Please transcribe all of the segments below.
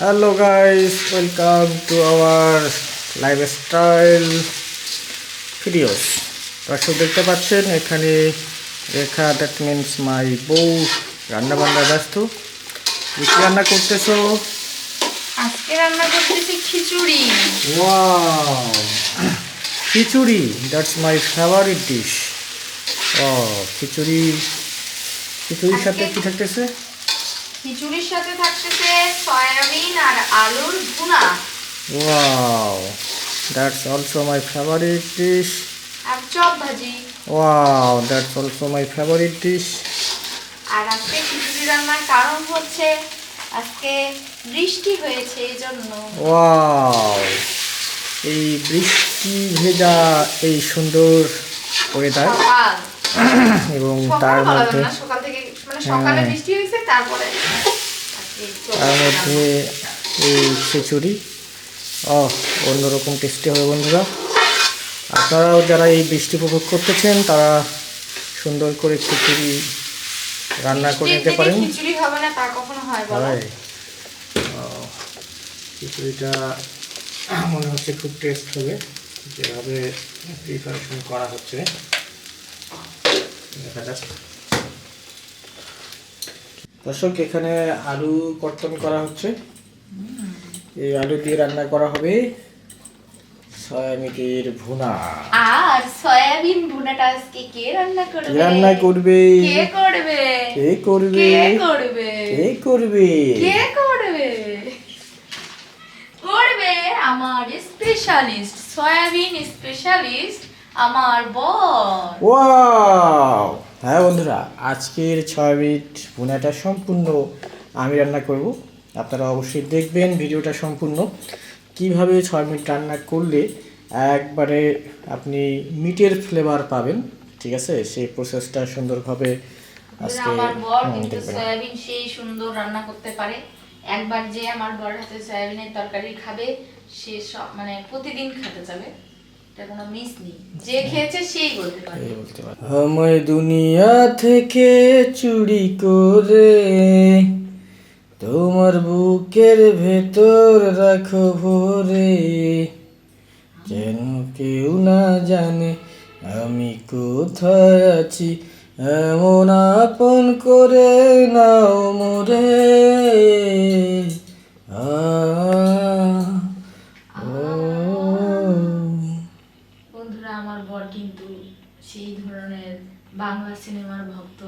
Hello guys welcome to our lifestyle videos দর্শক দেখতে পাচ্ছেন এখানে রেখা দ্যাট মিনস মাই বউ রান্না বান্না ব্যস্ত। কি রান্না করতেছো? আজকে রান্না করতেছি khichuri. Wow khichuri that's my favourite dish ও খিচুড়ি খিচুড়ির সাথে কি থাকতেছে? খিচুড়ির সাথে থাকতেছে সয়াবিন আর আলুর ভুনা। Wow that's also my favourite dish R chop ভাজি। Wow that's also my favourite dish আর আজকে খিচুড়ি রান্নার কারণ হচ্ছে আজকে বৃষ্টি হয়েছে এই জন্য ওয়াও এই বৃষ্টি ভেজা এই সুন্দর ওয়েদার এবং তার মধ্যে সকাল থেকে সকালে হ্যাঁ। বৃষ্টি হয়েছে তারপরে তার মধ্যে এই খিচুড়ি। ও অন্যরকম টেস্টি হবে বন্ধুরা। আপনারাও যারা এই বৃষ্টি উপভোগ করতেছেন তারা সুন্দর করে খিচুড়ি রান্না করে নিতে পারেন। খিচুড়ি হবে না তা কখনো হয় বলো। খিচুড়িটা মনে হচ্ছে খুব টেস্ট হবে। যেভাবে প্রিপারেশন করা হচ্ছে। দেখা যাক। দর্শক এখানে আলু কর্তন করা হচ্ছে। এই আলু দিয়ে রান্না করা হবে সয়াবিনের ভুনা। আর সয়াবিন ভুনাটা আজকে কে রান্না করবে? রান্না করবে? কে করবে? কে করবে? কে করবে? কে করবে? কে করবে? করবে আমার স্পেশালিস্ট সয়াবিন স্পেশালিস্ট আমার বর। ওয়াও! হ্যাঁ বন্ধুরা আজকের ছয় মিনিট ভুনাটা সম্পূর্ণ আমি রান্না করব। আপনারা অবশ্যই দেখবেন ভিডিওটা সম্পূর্ণ। কীভাবে ছয় মিনিট রান্না করলে একবারে আপনি মিটের ফ্লেভার পাবেন ঠিক আছে? সেই প্রসেসটা সুন্দরভাবে আজকে দেখবেন। সয়াবিন সেই সুন্দর রান্না করতে পারে। একবার যে আমার বর হাতে সয়াবিনের তরকারি খাবে সে সব মানে প্রতিদিন খেতে যাবে। আমায় দুনিয়া থেকে চুরি করে তোমার বুকের ভেতর রাখো ভরে। যেন কেউ না জানে আমি কোথায় আছি। এমন আপন করে নাও মোরে। আ ও বন্ধুরা আমার বর কিন্তু সেই ধরনের বাংলা সিনেমার ভক্ত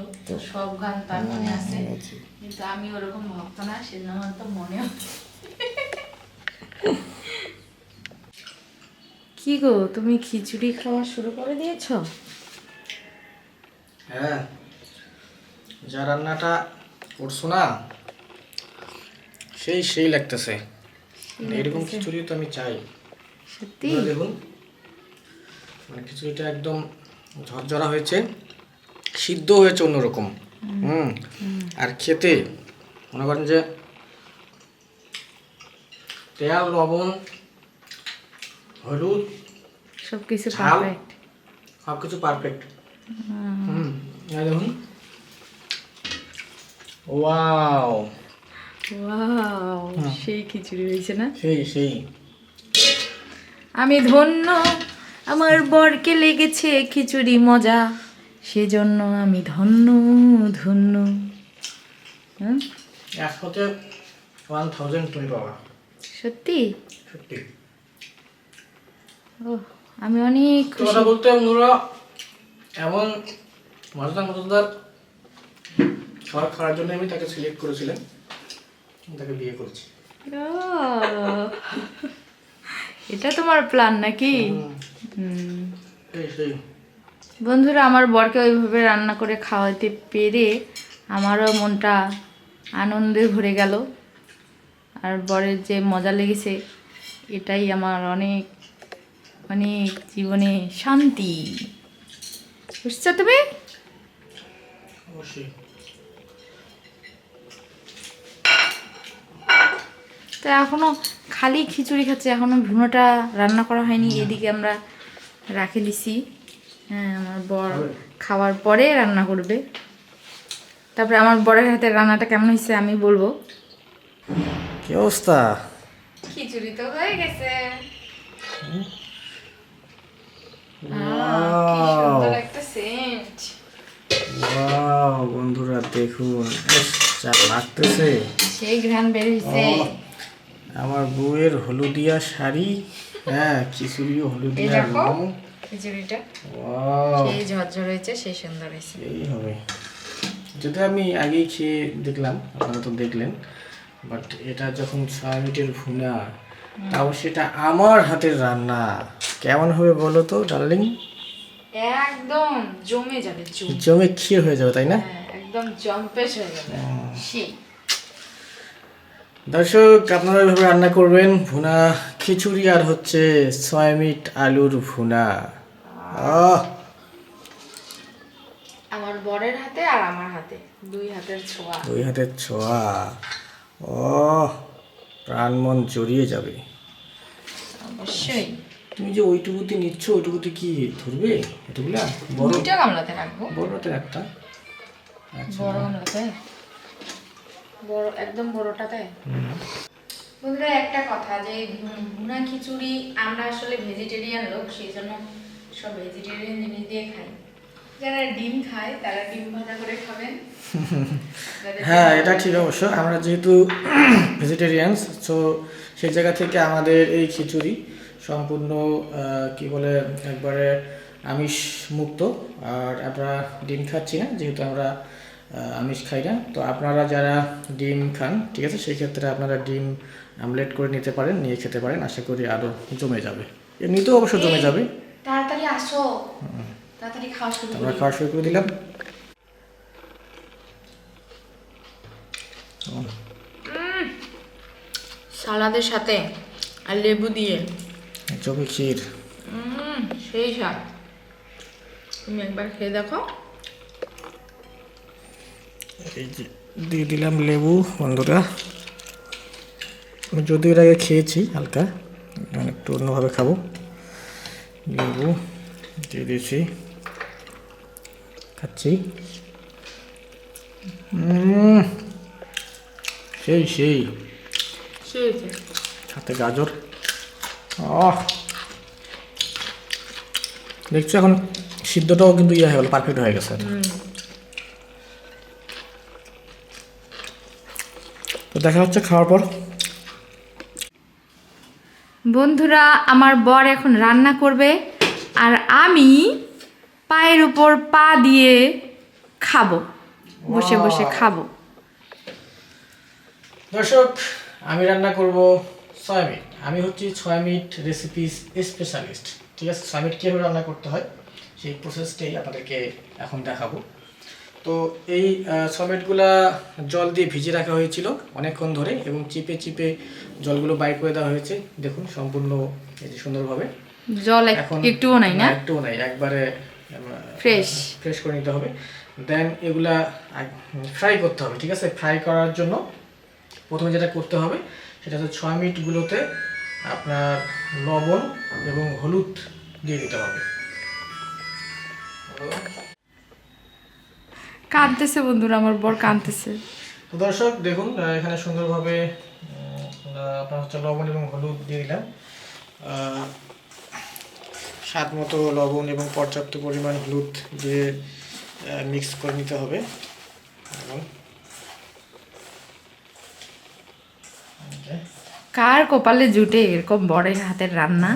সব গান তার মনে আছে। কিন্তু আমি ওরকম ভক্ত না সেজন্য আমার তো মনেও কি গো তুমি খিচুড়ি খাওয়া শুরু করে দিয়েছ? হ্যাঁ যা রান্নাটা করছ না সেই সেই লাগতেছে। এরকম খিচুড়ি তো আমি চাই। সত্যি? দেখুন মানে খিচুড়িটা একদম ঝরঝরা হয়েছে। সিদ্ধ হয়েছে অন্যরকম। হুম? আর খেতে মনে করেন যে তেল লবণ হলুদ সব কিছু। পারফেক্ট সব কিছু পারফেক্ট হুম এই দেখুন। ওয়াও। ওয়াও সেই খিচুড়ি হয়েছে না? সেই সেই। আমি ধন্য আমার বরকে লেগেছে খিচুড়ি মজা। সেজন্য আমি ধন্য ধন্য। হুম? একসাথে ওয়ান থাউজেন্ড তুমি পাবা। সত্যি? সত্যি। ও আমি অনেক কথা বলতে বন্ধুরা এমন মজাদার মজাদার খাবার খাওয়ার জন্য আমি তাকে সিলেক্ট করেছিলাম তাকে বিয়ে করেছি। এটা তোমার প্ল্যান নাকি? হুম, সেই। বন্ধুরা আমার বরকে ওইভাবে রান্না করে খাওয়াতে পেরে আমারও মনটা আনন্দে ভরে গেল। আর বরের যে মজা লেগেছে এটাই আমার অনেক অনেক জীবনে শান্তি। বুঝছ তুমি? তো এখনও খালি খিচুড়ি খাচ্ছে এখনও ভুনোটা রান্না করা হয়নি এদিকে আমরা রাখে দিছি। হ্যাঁ আমার বর খাওয়ার পরে রান্না করবে। তারপরে আমার বরের হাতে রান্নাটা কেমন হয়েছে আমি বলব। কি অবস্থা? খিচুড়ি তো হয়ে গেছে। বন্ধুরা দেখুন। যা লাগতেছে। সেই ঘ্রাণ বের আমার বউয়ের হলুদিয়া শাড়ি হ্যাঁ খিচুড়িও হলুদিয়া রং খিচুড়িটা। সেই ঝরঝর হয়েছে সেই সুন্দর হয়েছে। এই হবে। যেটা আমি আগেই খেয়ে দেখলাম আপনারা তো দেখলেন বাট এটা যখন ছয় মিনিটের ভুনা তাও সেটা আমার হাতের রান্না। কেমন হবে বলো তো ডার্লিং একদম জমে যাবে জমে। ক্ষীর হয়ে যাবে তাই না? হ্যাঁ, একদম জম্পেশ হয়ে যাবে। সেই। দর্শক আপনারা এভাবে রান্না করবেন ভুনা খিচুড়ি আর হচ্ছে ছয় মিট আলুর ভুনা। আহ! আমার বরের হাতে আর আমার হাতে। দুই হাতের ছোঁয়া। দুই হাতের ছোঁয়া। ও প্রাণ মন জড়িয়ে যাবে। অবশ্যই। তুমি যে ওইটুকুতে নিচ্ছ ওইটুকুতে কি ধরবে? এটুকুলা বড় দুইটা গামলাতে রাখব। বড় হাতের একটা। বড় গামলাতে? বড় একদম বড়টাতে? বন্ধুরা, একটা কথা যে ভুনা খিচুড়ি আমরা আসলে ভেজিটেরিয়ান লোক সেই জন্য সব ভেজিটেরিয়ান জিনিস দিয়ে খাই। যারা ডিম খায়, তারা ডিম ভাজা করে খাবেন। হ্যাঁ এটা ঠিক অবশ্য। আমরা যেহেতু ভেজিটেরিয়ানস সো সেই জায়গা থেকে আমাদের এই খিচুড়ি সম্পূর্ণ কি বলে, একবারে আমিষ মুক্ত আর আমরা ডিম খাচ্ছি না, যেহেতু আমরা আমিষ খাই না। তো আপনারা যারা ডিম খান, ঠিক আছে, সেই ক্ষেত্রে আপনারা ডিম আমলেট করে নিতে পারেন নিয়ে খেতে পারেন আশা করি আরও জমে যাবে। এমনিতেও অবশ্য জমে যাবে। তাড়াতাড়ি আসো। তাড়াতাড়ি খাওয়া শুরু আমরা খাওয়া শুরু করে দিলাম। সালাদের সাথে আর লেবু দিয়ে। জমি ক্ষীর। সেই স্বাদ। তুমি একবার খেয়ে দেখো। এই যে দিয়ে দিলাম লেবু বন্ধুরা। আমি যদিও এর আগে খেয়েছি হালকা এখন একটু অন্যভাবে খাব। লেবু দিয়ে দিয়েছি। খাচ্ছি। সেই সেই। সাথে গাজর। দেখছ এখন সিদ্ধটাও কিন্তু ইয়ে হয়ে গেল পারফেক্ট হয়ে গেছে। তো দেখা হচ্ছে খাওয়ার পর। বন্ধুরা আমার বর এখন রান্না করবে আর আমি পায়ের উপর পা দিয়ে খাব বসে বসে. খাব। দর্শক আমি রান্না করব ছয় মিনিট। আমি হচ্ছি ছয় মিনিট রেসিপি স্পেশালিস্ট ঠিক আছে? ছয় মিনিট কীভাবে রান্না করতে হয় সেই প্রসেসটাই আপনাদেরকে এখন দেখাবো। তো এই মিনিটগুলা জল দিয়ে ভিজিয়ে রাখা হয়েছিল অনেকক্ষণ ধরে এবং চিপে চিপে জলগুলো বাইর করে দেওয়া হয়েছে। দেখুন সম্পূর্ণ এই যে সুন্দরভাবে। জল এখন একটুও নাই না? একটুও নাই। একবারে ফ্রেশ। ফ্রেশ করে নিতে হবে। দেন এগুলা ফ্রাই করতে হবে ঠিক আছে? ফ্রাই করার জন্য প্রথমে যেটা করতে হবে সেটা হচ্ছে ছয় মিনিটগুলোতে আপনার লবণ এবং হলুদ দিয়ে দিতে হবে। কাঁদতেছে বন্ধুরা আমার বর কাঁদতেছে। তো দর্শক দেখুন এখানে সুন্দরভাবে আপনার হচ্ছে লবণ এবং হলুদ দিয়ে দিলাম। স্বাদ মতো লবণ এবং পর্যাপ্ত পরিমাণ হলুদ দিয়ে মিক্স করে নিতে হবে। এবং কার কপালে জুটে এরকম বরের হাতের রান্না?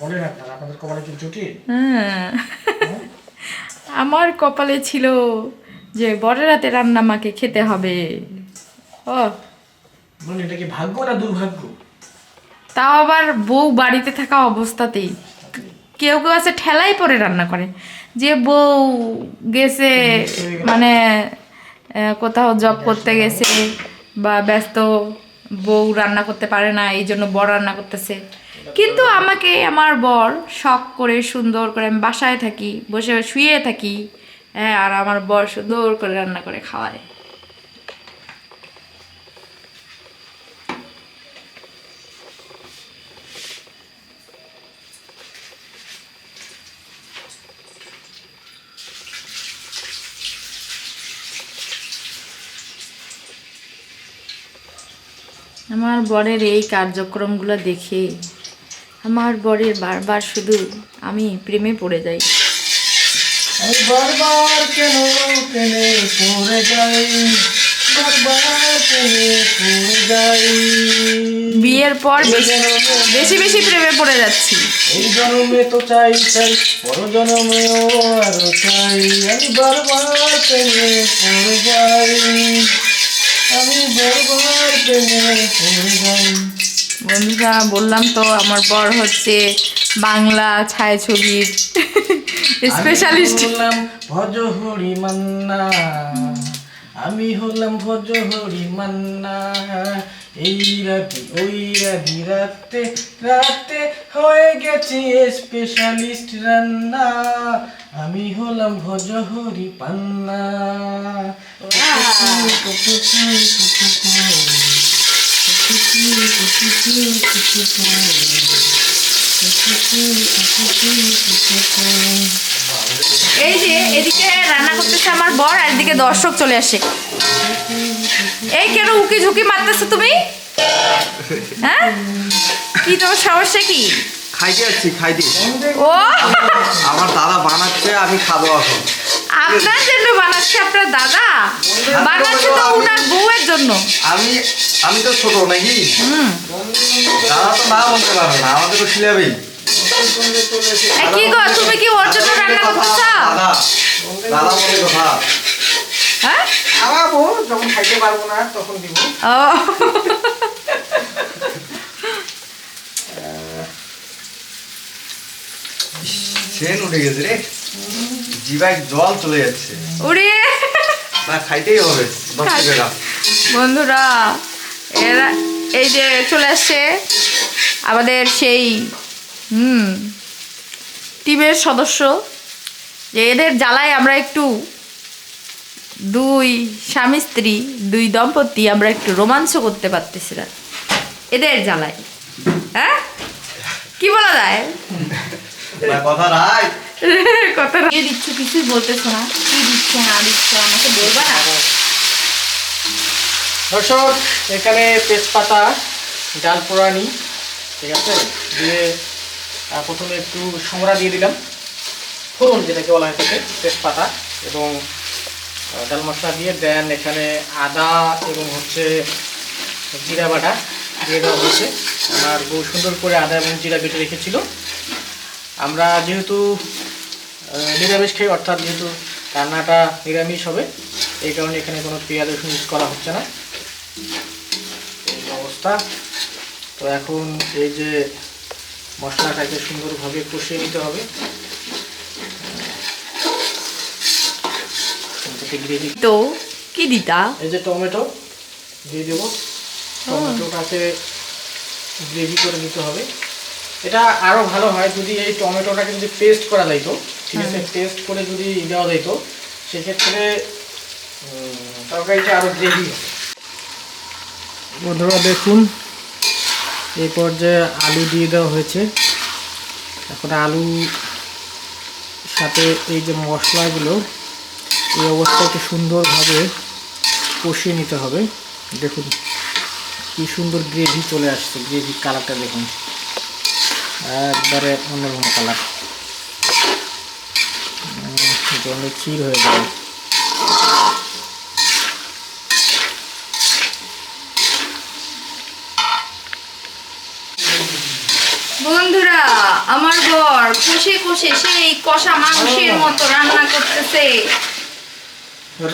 বলেন আপনারা আপনাদের কপালে কি জুটি? হ্যাঁ। আমার কপালে ছিল যে বরের হাতে রান্না মাকে খেতে হবে। ও। বলুন এটা কি ভাগ্য না দুর্ভাগ্য? তাও আবার বউ বাড়িতে থাকা অবস্থাতেই। কেউ কেউ আছে ঠেলাই পরে রান্না করে। যে বউ গেছে মানে কোথাও জব করতে গেছে বা ব্যস্ত বউ রান্না করতে পারে না, এই জন্য বর রান্না করতেছে। কিন্তু আমাকে আমার বর শখ করে সুন্দর করে আমি বাসায় থাকি, বসে শুয়ে থাকি হ্যাঁ আর আমার বর সুন্দর করে রান্না করে খাওয়ায়। আমার বরের এই কার্যক্রমগুলো দেখে আমার বরের বারবার শুধু আমি প্রেমে পড়ে যাই। বারবার কেন প্রেমে পড়ে যাই। বিয়ের পর বেশি বেশি বেশি প্রেমে পড়ে যাচ্ছি। এই জন্মে তো চাই চাই পর জন্মেও আরও চাই। আমি বারবার প্রেমে পড়ে যাই। আমি বারবার প্রেমে পড়ে যাই বন্ধুরা বললাম তো আমার বর হচ্ছে বাংলা ছায়াছবির স্পেশালিস্ট বললাম ভজ হরি মান্না আমি হলাম ভজ হরি মান্না এই রাতে, ওই রাধি রাতে রাতে হয়ে গেছে স্পেশালিস্ট রান্না। আমি হলাম ভজ হরি পান্না এই যে, এদিকে রান্না করতেছে আমার বর আর এদিকে দর্শক চলে আসে। এই কেন উকি ঝুঁকি মারতেছো তুমি? হ্যাঁ? কি তোমার সমস্যা কি? খাইতে যাচ্ছি খাইতে ও! আমার দাদা বানাচ্ছে আমি খাব এখন। আপনার জন্য বানাচ্ছে আপনার দাদা? বানাচ্ছে তো উনার বউয়ের জন্য। আমি আমি তো ছোট নাকি? হুম। দাদা তো না বলতে পারবে না আমাকে তো খিলাবেই কি গো তুমি কি ওর জন্য রান্না করতেছ দাদা দাদা বলে কথা। হ্যাঁ? খাওয়াবো যখন খাইতে পারব না তখন দিব। ও। সেন উঠে গেছে রে। জিভায় জল চলে যাচ্ছে। উড়ে। না খাইতেই হবে। বন্ধুরা এরা এই যে চলে আসছে আমাদের সেই হুম। টিমের সদস্য যে এদের জ্বালায় আমরা একটু দুই স্বামী স্ত্রী দুই দম্পতি আমরা একটু রোমাঞ্চ করতে পারতেছি না। এদের জ্বালায়। হ্যাঁ? কি বলা যায়? কথা দিচ্ছ কিছুই বলতেছো না। কি দিচ্ছ না দিচ্ছ আমাকে বলবা না। দর্শক এখানে তেজপাতা ডাল পোড়ানি ঠিক আছে? দিয়ে প্রথমে একটু সমরা দিয়ে দিলাম। ফোড়ন যেটাকে বলা হয়ে থাকে তেজপাতা এবং ডাল মশলা দিয়ে দেন এখানে আদা এবং হচ্ছে জিরা বাটা দিয়ে দেওয়া হয়েছে। আমার বউ সুন্দর করে আদা এবং জিরা বেটে রেখেছিল। আমরা যেহেতু নিরামিষ খাই, অর্থাৎ যেহেতু রান্নাটা নিরামিষ হবে, এই কারণে এখানে কোনো পেঁয়াজ রসুন ইউজ করা হচ্ছে না। অবস্থা। তো এখন এই যে মশলাটাকে সুন্দরভাবে কষিয়ে নিতে হবে। গ্রেভি তো কি দিতা? এই যে টমেটো দিয়ে দেবো। টমেটোটাকে গ্রেভি করে দিতে হবে। এটা আরও ভালো হয় যদি এই টমেটোটাকে যদি পেস্ট করা যাইতো ঠিক আছে? পেস্ট করে যদি দেওয়া যাইতো সেক্ষেত্রে তরকারিটা আরও গ্রেভি বন্ধুরা দেখুন এই পর্যায়ে আলু দিয়ে দেওয়া হয়েছে। এখন আলু সাথে এই যে মশলাগুলো, এই অবস্থাকে সুন্দরভাবে কষিয়ে নিতে হবে। দেখুন, কি সুন্দর গ্রেভি চলে আসছে। গ্রেভি কালারটা দেখুন। একবারে অন্যরকম কালার জলে ক্ষীর হয়ে যাবে বন্ধুরা আমার বর কষে কষে সেই কষা মাংসের মতো রান্না করতেছে।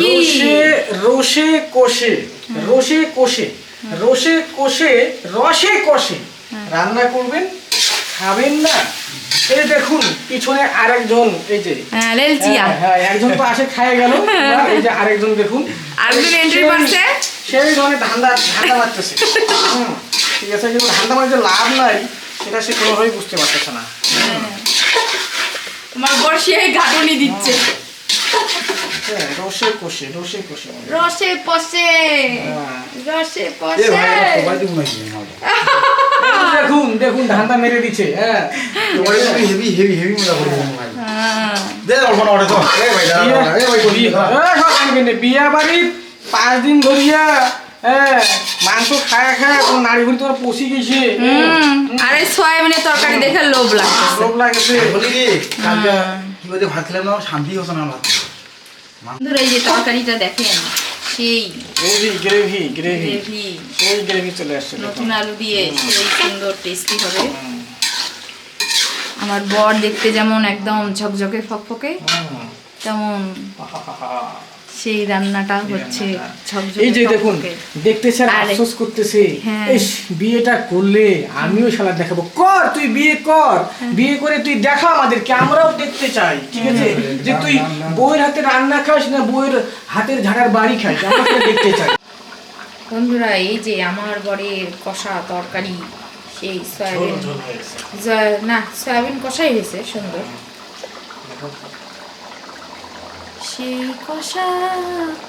রসে রসে কষে রসে কষে রসে কষে রসে কষে। রান্না করবেন খাবেন না। এই দেখুন পিছনে আরেকজন এই যে হ্যাঁ হ্যাঁ, হ্যাঁ, একজন তো আসে খায় গেল। এই যে আরেকজন দেখুন। আরেকজন সেই- করছে। সেই ধরনের ধান্দা ধান্দা মারতেছে। ঠিক আছে কিন্তু ধান্দা মারে যে লাভ নাই। সেটা সে কোনোভাবেই বুঝতে পারতেছে না। আমার বর সেই দিচ্ছে। রসে কষে রসে কষে রসে পসে পসে এটা দেখুন দেখুন ধান্দা মেরে দিচ্ছে হ্যাঁ। তোমার হেভি হেভি হেভি মজা করব ভাই হ্যাঁ। দে অল্প না তো এ ভাই দাঁড়া। বিয়া বাড়ি পাঁচ দিন ধরিয়া হ্যাঁ। মাংস খায় খায় পচি গেছে। আরে সয়াবিনের তরকারি দেখে লোভ লাগতেছে। লোভ লাগেছে। বলি রে কালকে ভাত খেলাম না আমার শান্তি হতো না ভাত বন্ধুরা এই যে তরকারিটা দেখেন সেই গ্রেভি গ্রেভি গ্রেভি গ্রেভি সেই গ্রেভি চলে আসছে নতুন আলু দিয়ে সেই সুন্দর টেস্টি হবে। আমার বর দেখতে যেমন একদম ঝকঝকে ফকফকে। তেমন সেই রান্নাটা হচ্ছে এই যে দেখুন। দেখতে স্যার আফসোস করতেছে হ্যাঁ। বিয়েটা করলে আমিও শালা দেখাবো। কর তুই বিয়ে কর। হ্যাঁ। বিয়ে করে তুই দেখা আমাদেরকে আমরাও দেখতে চাই ঠিক আছে? যে তুই বউয়ের হাতে রান্না খাস না বউয়ের হাতের ঝাড়ার বাড়ি খাস আমরা দেখতে চাই। বন্ধুরা এই যে আমার বরের কষা তরকারি সেই সয়াবিন। না সয়াবিন কষাই হয়েছে সুন্দর। সেই কষা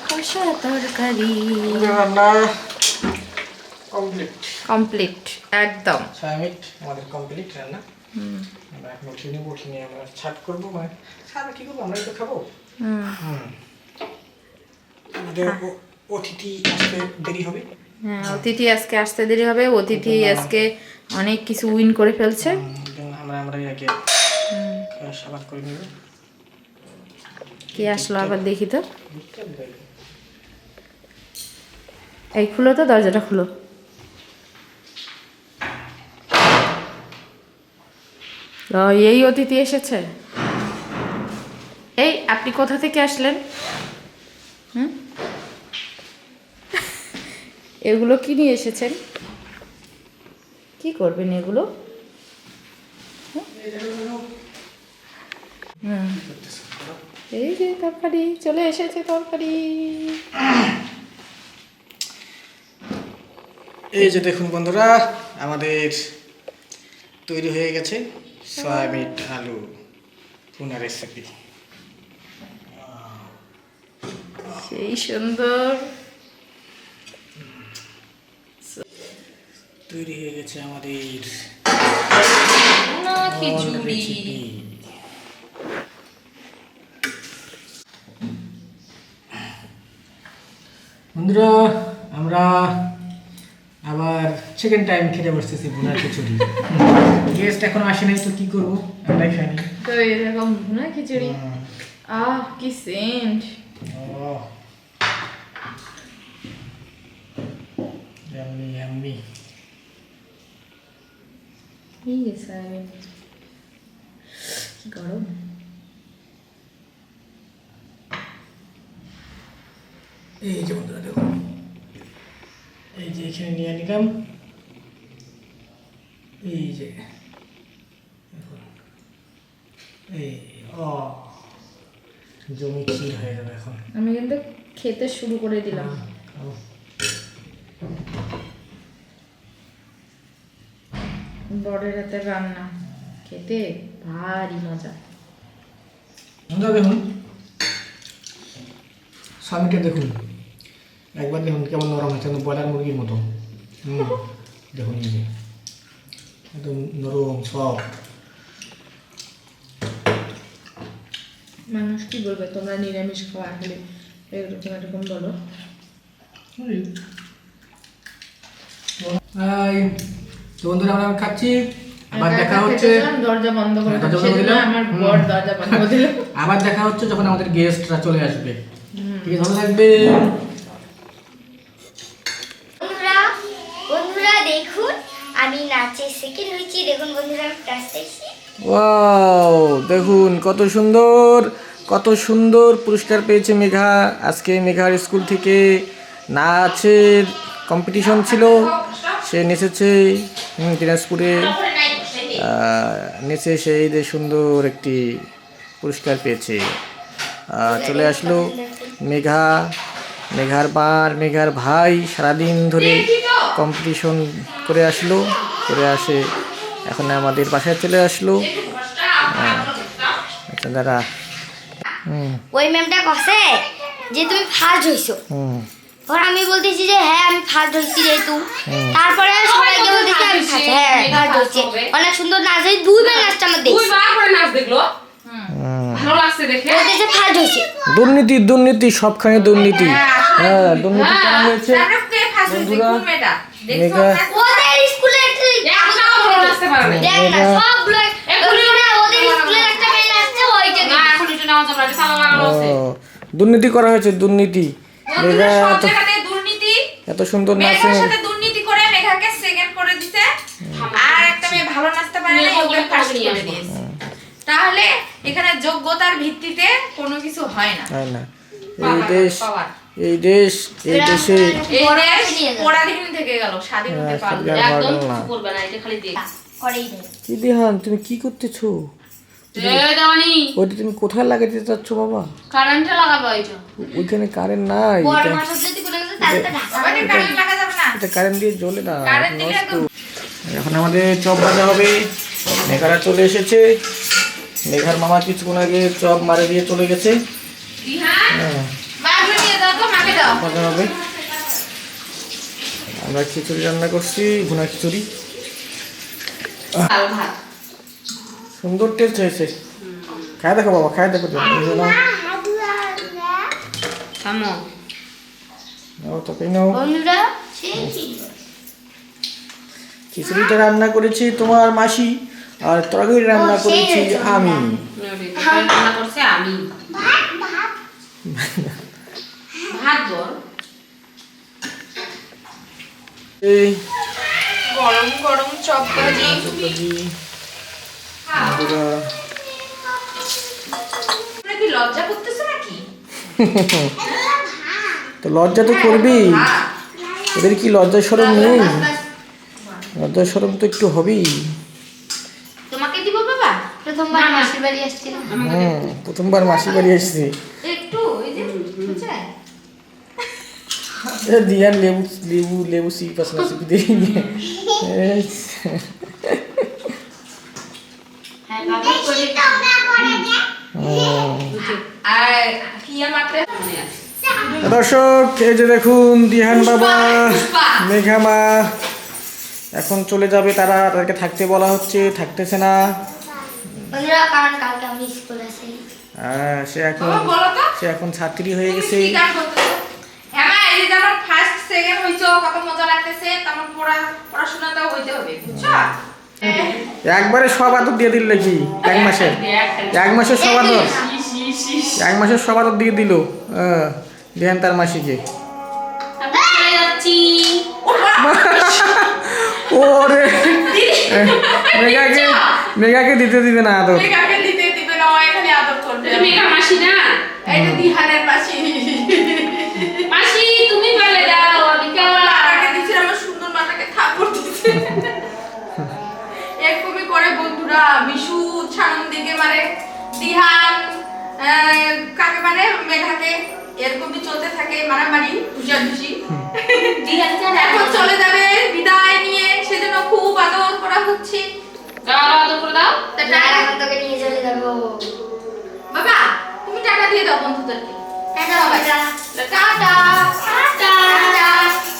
কষা তরকারি। কমপ্লিট কমপ্লিট একদম। ছয় মিনিট আমাদের কমপ্লিট রান্না। আমরা এখন উঠিয়ে নেব উঠিয়ে নিয়ে আমরা ছাট করব মানে ছাড়া কি করব আমরা তো খাব। হুম। হুম। অতিথি আসতে দেরি হবে। হ্যাঁ অতিথি আজকে আসতে দেরি হবে। অতিথি আজকে অনেক কিছু উইন করে ফেলছে। আমরা আমরা আগে সাবাদ করে নেব। কে আসলো আবার দেখি তো। এই খুলো তো, দরজাটা খুলো। এই অতিথি এসেছে। এই, আপনি কোথা থেকে আসলেন? হুম? এগুলো কি নিয়ে এসেছেন? কি করবেন এগুলো? এই যে তরকারি চলে এসেছে তরকারি। এই যে দেখুন বন্ধুরা আমাদের তৈরি হয়ে গেছে সয়াবিন আলু পুনা রেসিপি সেই সুন্দর। তৈরি হয়ে গেছে আমাদের খিচুড়ি রেসিপি বন্ধুরা আমরা আবার সেকেন্ড টাইম খেতে বসতেছি বুনা খিচুড়ি। গেস্ট এখন আসেনি তো কি করব? আমরাই খাইনি তো এরকম ভুনা খিচুড়ি। আহ। কি সেন্ট ও ইয়াম্মি ইয়াম্মি এই কি গরম। এই যে বন্ধুরা দেখুন এই যে এখানে নিয়ে নিলাম। এই যে এই জমি ক্ষীর হয়ে যাবে এখন। আমি কিন্তু খেতে শুরু করে দিলাম। বড়ের হাতের রান্না। খেতে ভারী মজা। দেখুন। স্বামীকে দেখুন। একবার দেখুন কেমন নরম হয়েছে একদম ব্রয়লার মুরগির মতো। হুম দেখুন এই যে একদম নরম সব মানুষ কি বলবে তোমরা নিরামিষ খাওয়া এরকম এরকম বলো। তো বন্ধুরা আমরা খাচ্ছি। আবার দেখা হচ্ছে। দরজা বন্ধ করে করে আমার বর দরজা বন্ধ করে দিল। আবার দেখা হচ্ছে যখন আমাদের গেস্টরা চলে আসবে। ঠিক আছে ভালো থাকবে ওয়াও দেখুন কত সুন্দর কত সুন্দর পুরস্কার পেয়েছে মেঘা। আজকে মেঘার স্কুল থেকে নাচের কম্পিটিশন ছিল। সে নেচেছে দিনাজপুরে নেচে সে এই সুন্দর একটি পুরস্কার পেয়েছে। চলে আসলো মেঘা মেঘার বার মেঘার ভাই সারাদিন ধরে কম্পিটিশন করে আসলো করে আসে এখন আমাদের বাসায় চলে আসলো। হ্যাঁ। আচ্ছা দাদা হুম। ওই ম্যামটা কসে যে তুমি ফার্স্ট হইছো হুম। ওর আমি বলতেছি যে হ্যাঁ আমি ফার্স্ট হয়েছি যেহেতু। তারপরে সবাইকে বলতেছি আমি ফার্স্ট হ্যাঁ ফার্স্ট হয়েছে অনেক সুন্দর নাচ হয় দুইবার নাচটা আমার দেখছি। দুইবার করে নাচ দেখল? ভালো লাগছে দেখে? যে ফার্স্ট হয়েছে দুর্নীতি দুর্নীতি সবখানে দুর্নীতি। হ্যাঁ দুর্নীতি। করা হয়েছে? তারপরে কে ফার্স্ট হয়েছে বন্ধুরা, মেঘা। ওদের স্কুলে দেখ না ওদের একটা মেয়ে না এখন এটা এটা লাগানো আছে দুর্নীতি করা হয়েছে দুর্নীতি। মেঘা এত দুর্নীতি। এত সুন্দর নাচে। মেঘার সাথে দুর্নীতি করে মেঘাকে সেকেন্ড করে দিতে আর একটা মেয়ে ভালো নাচতে পারে না ওকে ফার্স্ট করে দিয়েছে। তাহলে এখানে যোগ্যতার ভিত্তিতে কোনো কিছু হয় না। হয় না। এই দেশ। এই দেশ এই দেশে। হ্যাঁ, কি দিহান তুমি কি করতেছো? ওইটা তুমি কোথায় লাগাতে চাচ্ছ বাবা? ওইখানে কারেন্ট নাই এটা কারেন্ট লাগা যাবে না। এটা কারেন্ট দিয়ে জ্বলে না নষ্ট। এখন আমাদের চপ ভাজা হবে। মেঘারা চলে এসেছে। মেঘার মামা কিছুক্ষণ আগে চপ মারে দিয়ে চলে গেছে বিহান হ্যাঁ মাগুলো দিয়ে ভাজা হবে। আমরা খিচুড়ি রান্না করছি ভুনা খিচুড়ি। সুন্দর টেস্ট হয়েছে। খায় দেখো বাবা খায় দেখো? খিচুড়িটা রান্না করেছি তোমার মাসি আর তরকারি রান্না করেছি। আমি। রান্না করছে আমি। গরম গরম চপ ভাজি। কি লজ্জা করতেছো নাকি? তো লজ্জা তো করবি। হ্যাঁ। ওদের কি লজ্জা সরম নেই? লজ্জা সরম তো একটু হবেই। তোমাকে দিব বাবা? প্রথমবার মাসির বাড়ি হুম প্রথমবার মাসি বাড়ি এসেছি একটু এই যে দিয়ে এই, হ্যাঁ বাবা করে হুম। আর কি মাত্রে? দর্শক এই যে দেখুন দিহান বাবা। মেঘামা এখন চলে যাবে তারা তাদেরকে থাকতে বলা হচ্ছে থাকতেছে না। হ্যাঁ, সে এখন সে এখন ছাত্রী হয়ে গেছে কি গান করতেছো হ্যাঁ মা, এই যে যেমন ফার্স্ট সেকেন্ড হইছো কত মজা লাগতেছে তেমন পড়া পড়াশোনাটাও হইতে হবে বুঝছ? একবারে সব আদর দিয়ে দিল নাকি? এক মাসে এক মাসের সব আদর? এক মাসের সব আদর দিয়ে দিল? হ্যাঁ, দিহান তার মাসিকে। ওরে। মেঘাকে মেঘাকে দিতে দিবে না আদর। মেঘাকে দিতে দিবে না ও এখানে আদর করবে। মেঘা মাসি না? এই যে মাসি। মাটাকে দিচ্ছে আমার সুন্দর মাটাকে থাপড় দিচ্ছে। এরকমই করে বন্ধুরা মিশু ছানম দিকে মারে দিহান কাকে মানে মেঘাকে এরকমই চলতে থাকে মারামারি ঘুষাঘুষি। এখন চলে যাবে বিদায় নিয়ে সেজন্য খুব আদর করা হচ্ছে। আদর করে দাও। টাটা- তোকে নিয়ে চলে যাব। বাবা তুমি টাকা দিয়ে দাও বন্ধুদেরকে। টাটা। বাবা টাটা।